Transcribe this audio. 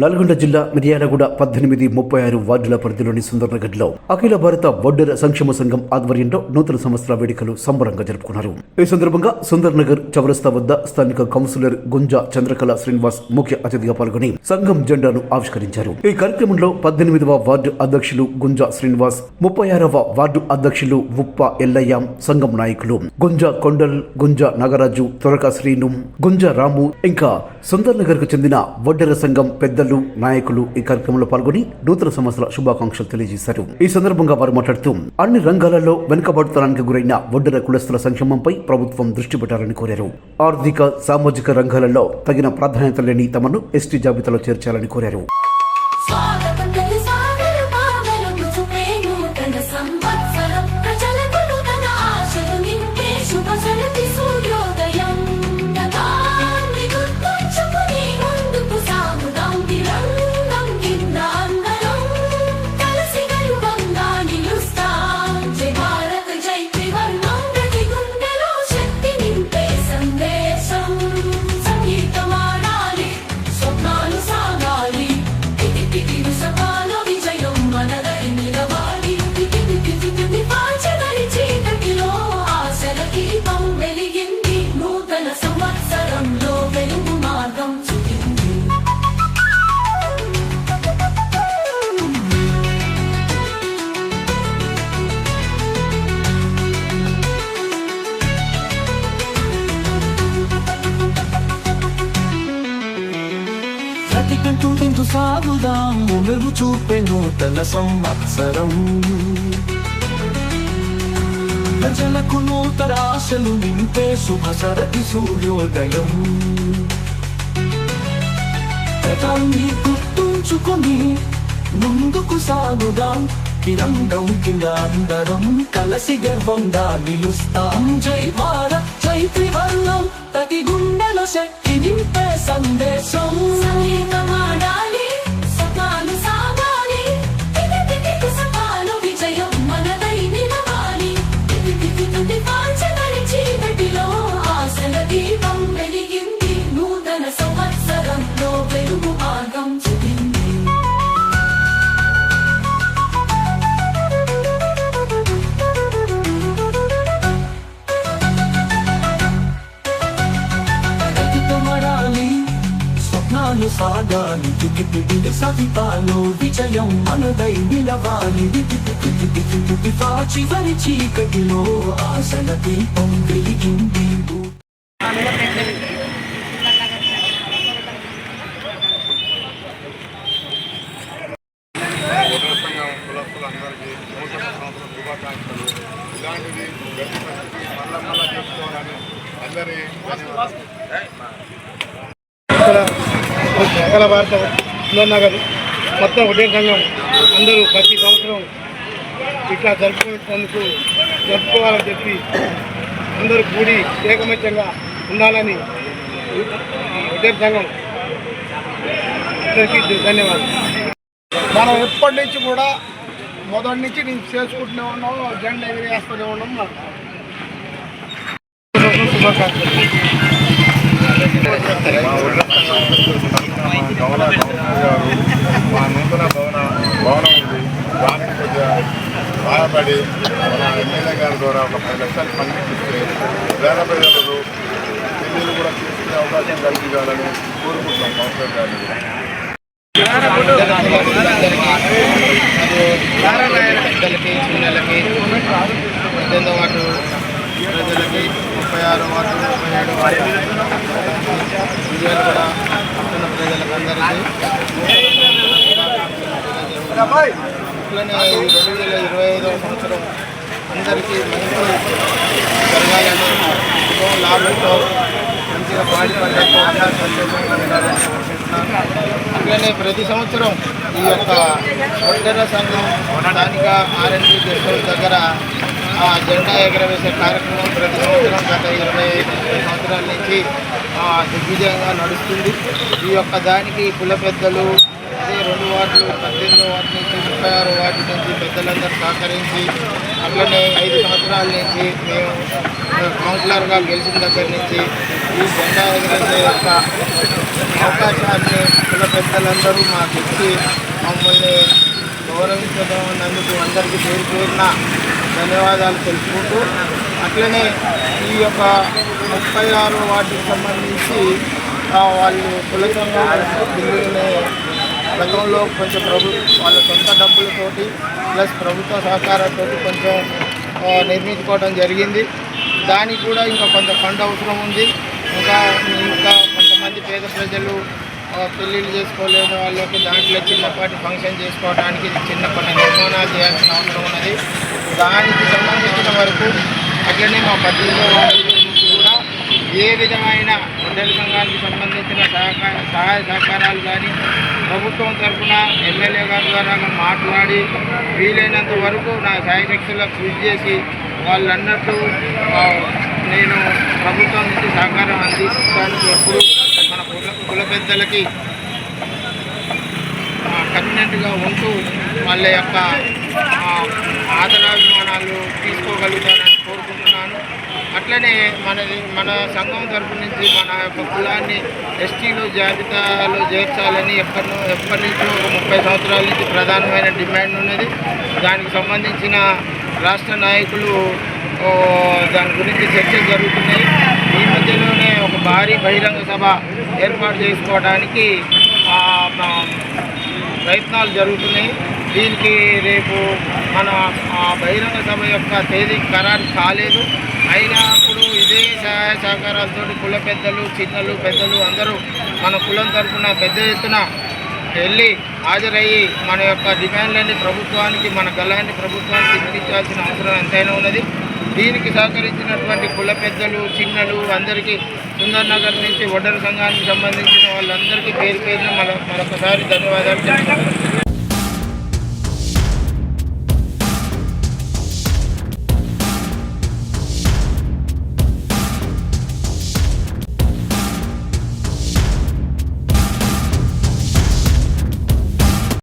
నల్గొండ జిల్లా మిర్యాలగూడ పద్దెనిమిది ముప్పై ఆరు వార్డుల పరిధిలోని సుందర్నగర్లో అఖిల భారత వడ్డెర సంక్షేమ సంఘం ఆధ్వర్యంలో నూతన సంవత్సర వేడుకలు సంబరంగా జరుపుకున్నారు. ఈ సందర్భంగా సుందర్నగర్ చౌరస్తా వద్ద స్థానిక కౌన్సిలర్ గుంజా చంద్రకళ శ్రీనివాస్ ముఖ్య అతిథిగా పాల్గొని సంఘం జెండాను ఆవిష్కరించారు. ఈ కార్యక్రమంలో పద్దెనిమిదవ వార్డు అధ్యక్షులు గుంజా శ్రీనివాస్ ముప్పై ఆరవ వార్డు అధ్యక్షులు ఉప్ప ఎల్లయ్య సంఘం నాయకులు గుంజా కొండల్ గుంజా నాగరాజు త్వరక శ్రీను గుంజా రాము ఇంకా సుందర్నగర్కు చెందిన వడ్డెర సంఘం పెద్ద పెద్దలు నాయకులు ఈ కార్యక్రమంలో పాల్గొని నూతన సంవత్సర శుభాకాంక్షలు తెలియజేశారు. ఈ సందర్భంగా వారు మాట్లాడుతూ అన్ని రంగాలలో వెనుకబడుతనానికి గురైన వడ్డెర కులస్తుల సంక్షేమంపై ప్రభుత్వం దృష్టి పెట్టాలని కోరారు. ఆర్థిక సామాజిక రంగాలలో తగిన ప్రాధాన్యత లేని తమను ఎస్టీ జాబితాలో చేర్చాలని కోరారు. ప్రతికంటూ తింటూ సాగుదాం. మెరుగు చూపే నూతన సంవత్సరం. ప్రజలకు నూతన ఆశలు నింపే శుభ సరతి సూర్యోదయం. గతాన్ని గుర్తుంచుకొని ముందుకు సాగుదాం. తిరంగం కింద అందరం కలసి గర్వంగా నిలుస్తాం. జై భారత్ జై త్రివర్ణం. ప్రతి గుండెల శక్తి నింపే సందేశం. సాగాలి దిగి సవితాలు విజయం మనదై నిలవాలి చివరి చీకటిలో ఆశల దీపం వెలిగింది ఓటర్ మళ్ళా మళ్ళా చేసుకోవాలని అందరి అఖిల భారత నగర్ మొత్తం ఒకటే సంఘం అందరూ ప్రతి సంవత్సరం ఇట్లా జరుపుకునేందుకు జరుపుకోవాలని చెప్పి అందరూ కూడి ఏకమత్యంగా ఉండాలని ఒకటే సంఘం అందరికీ ధన్యవాదాలు. మనం ఎప్పటి నుంచి కూడా మొదటి నుంచి నేను చేసుకుంటూనే ఉన్నాం జెండా ఎగిరేస్తూనే ఉన్నాం నాకు శుభాకాంక్షలు. మా ఓటర్ కౌన్సిలర్ గారు మా నూతన భవన భవనం ఉంది. దానికి కొద్దిగా బాధపడి మన ఎమ్మెల్యే గారి ద్వారా ఒక పది లక్షలు పంపిస్తే పేద ప్రజలకు పెళ్ళిళ్ళు కూడా తీసుకునే అవకాశం కల్పించాలని కోరుకుంటున్నాం కౌన్సిలర్ గారు పెద్దలకి చిన్నలకి పద్దెనిమిదో వార్డు ప్రజలకి ముప్పై ఆరు వార్డు ముప్పై ఏడు వార్డు విజయాలు కూడా పట్టణ ప్రజలకు అందరికీ రెండు వేల ఇరవై ఐదవ సంవత్సరం అందరికీ మంచి జరగాలని లాభంతో మంచిగా పాడి పంటతో అందరూ సంతోషంగా ఉండాలని అట్లనే ప్రతి సంవత్సరం ఈ యొక్క ఒడ్డెర సంఘం స్థానిక ఆర్ఎన్బి గెస్ట్ దగ్గర ఆ జెండా ఎగరవేసే కార్యక్రమం ప్రతి సంవత్సరం గత ఇరవై సంవత్సరాల నుంచి దిగ్విజయంగా నడుస్తుంది. ఈ యొక్క దానికి కుల పెద్దలు అదే రెండు వార్డులు పద్దెనిమిదో వార్డు నుంచి ముప్పై ఆరు వార్డు నుంచి పెద్దలందరూ సహకరించి అట్లనే ఐదు సంవత్సరాల నుంచి మేము కౌన్సిలర్గా గెలిచిన దగ్గర నుంచి ఈ జెండా ఎగరేసే యొక్క అవకాశాన్ని కుల పెద్దలందరూ మాకు ఇచ్చి మమ్మల్ని గౌరవించడందుకు అందరికీ పేరు పేరున ధన్యవాదాలు తెలుపుకుంటూ అట్లనే ఈ యొక్క ముప్పై ఆరు వాటికి సంబంధించి వాళ్ళు కుల సంఘాల గతంలో కొంచెం ప్రభు వాళ్ళ సొంత డబ్బులతోటి ప్లస్ ప్రభుత్వ సహకారంతో కొంచెం నిర్మించుకోవడం జరిగింది. దానికి కూడా ఇంకా కొంత ఫండ్ అవసరం ఉంది. ఇంకా ఇంకా కొంతమంది పేద ప్రజలు పెళ్ళిళ్ళు చేసుకోలేని వాళ్ళకి దాంట్లో చిన్నపాటి ఫంక్షన్ చేసుకోవడానికి చిన్న కొన్ని నిర్మాణాలు చేయాల్సిన అవసరం ఉన్నది. దానికి సంబంధించిన వరకు అట్లనే మా పద్దెనిమిదో వాళ్ళు నుంచి కూడా ఏ విధమైన మండలి సంఘానికి సంబంధించిన సహకార సహాయ సహకారాలు కానీ ప్రభుత్వం తరఫున ఎమ్మెల్యే గారి ద్వారా మాట్లాడి వీలైనంత వరకు నా సాయశక్తులకు కృషి చేసి వాళ్ళు అన్నట్టు నేను ప్రభుత్వం నుంచి సహకారం అందిస్తానికి ఎప్పుడు మన కుల కుల పెద్దలకి కన్వీనెంట్గా ఉంటూ వాళ్ళ యొక్క ఆదరాభిమానాలు తీసుకోగలుగుతానని అట్లనే మనది మన సంఘం తరపు నుంచి మన యొక్క కులాన్ని ఎస్టీలో జాబితాలో చేర్చాలని ఎప్పటి ఎప్పటి నుంచో ఒక ముప్పై సంవత్సరాల నుంచి ప్రధానమైన డిమాండ్ ఉన్నది. దానికి సంబంధించిన రాష్ట్ర నాయకులు దాని గురించి చర్చలు జరుగుతున్నాయి. ఈ మధ్యలోనే ఒక భారీ బహిరంగ సభ ఏర్పాటు చేసుకోవడానికి ప్రయత్నాలు జరుగుతున్నాయి. దీనికి రేపు మన ఆ బహిరంగ సభ యొక్క తేదీ ఖరారు కాలేదు. అయినప్పుడు ఇదే సహాయ సహకారాలతో కుల పెద్దలు చిన్నలు పెద్దలు అందరూ మన కులం తరఫున పెద్ద ఎత్తున వెళ్ళి హాజరయ్యి మన యొక్క డిమాండ్లన్నీ ప్రభుత్వానికి మన గల్లాన్ని ప్రభుత్వానికి వినిపించాల్సిన అవసరం ఎంతైనా ఉన్నది. దీనికి సహకరించినటువంటి కుల పెద్దలు చిన్నలు అందరికీ సుందర్ నగర్ నుంచి ఒడ్డర సంఘానికి సంబంధించిన వాళ్ళందరికీ పేరు పేరున మన మరొకసారి ధన్యవాదాలు